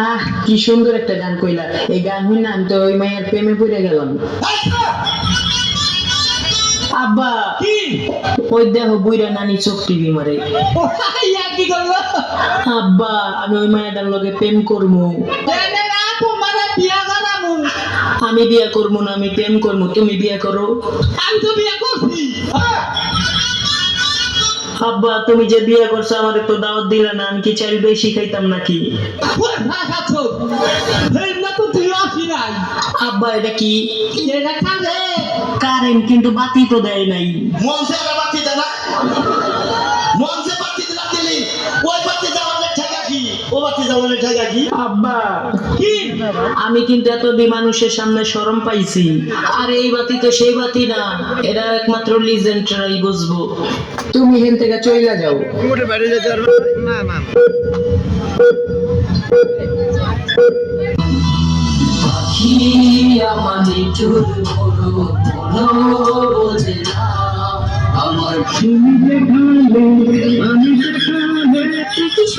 আহ কি সুন্দর একটা গান কইলা। এই গান হই না আমি তো ওই মায়ের প্রেমে পড়ে গেলাম। আব্বা কি? ওই দেখো বুইরা নানি চোখ টিভি মারে। কি আব্বা আমি ওই মায়ের লগে প্রেম করব এনে না তোমার বিয়া করাবো আমি বিয়া করব না আমি প্রেম করব তুমি বিয়া করো। আমি তো বিয়া করছি। হ্যাঁ। আব্বা তুমি যে বিয়ে করছ আমার তো দাওয়াত দিলে না আমি কি চাইল বেশি খাইতাম নাকি? আব্বা এটা কি? কারেন্ট কিন্তু বাতি তো দেয় নাই। মঞ্চে বাতি দেয় না বাতি দিলা দিলি ওই আমি কিন্তু এতদিন মানুষের সামনে শরম পাইছি। আর এই বাতি তো সেই বাতি না এটা একমাত্র লিজেন্ডরাই বুঝব। তুমি হেন থেকে চইলা যাও। পাখি আমার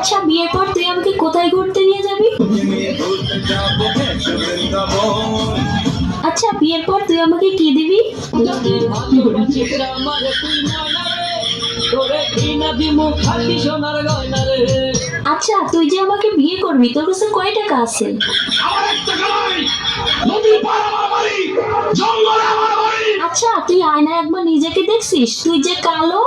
আচ্ছা বিয়ের পর তুই আমাকে কোথায় ঘুরতে নিয়ে যাবি? আচ্ছা বিয়ের পর তুই আমাকে কি দিবি? আচ্ছা তুই যে আমাকে বিয়ে করবি, তোর কাছে কয় টাকা আছে? আয়নায় একবার নিজেকে দেখছিস? তুই যে কালো।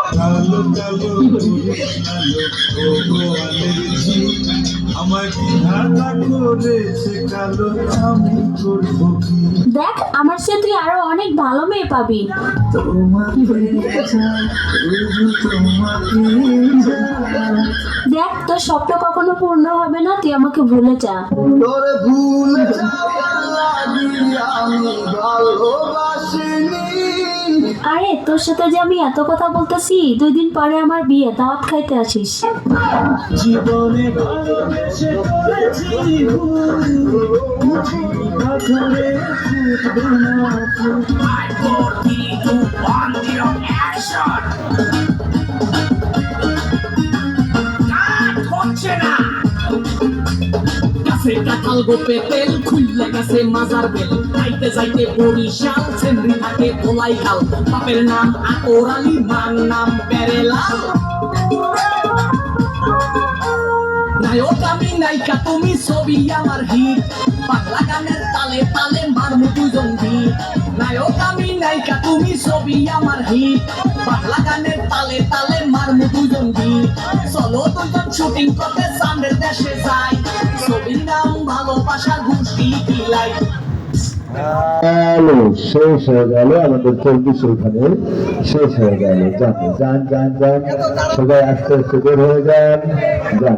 দেখ আমার সে তুই আরও অনেক ভালো মেয়ে পাবি। দেখ তোর স্বপ্ন কখনো পূর্ণ হবে না তুই আমাকে ভুলে যা। ভুলে আরে, তোর সাথে যে আমি এত কথা বলতেছি, দুই দিন পরে আমার বিয়ে দাওয়াত খাইতে আসিস। জীবনে করেছি ভুল। পাথরে ফুটবে না ফুল। গাছে কাঁঠাল গোপে তেল খুললে গেছে মাজার বেল। যাইতে যাইতে বরিশাল সেমরি থাকে ভোলাই খাল। বাপের নাম আকর মার নাম পেরেলাল নায়ক আমি, নায়িকা তুমি, ছবি আমার হিট। বাংলা গানের তালে তালে মারমু দুজন ভিড়। নায়ক আমি, নায়িকা তুমি, ছবি আমার হিট। বাংলা গানের তালে তালে মারমু দুজন ভিড়। চলো দুজন শুটিং করতে, সামনের দেশে যাই। কিলাই গেল শেষ হয়ে গেল আমাদের চব্বিশ ওখানে শেষ হয়ে গেল। যান যান যান যান। সবাই আস্তে আস্তে বের হয়ে যান যান।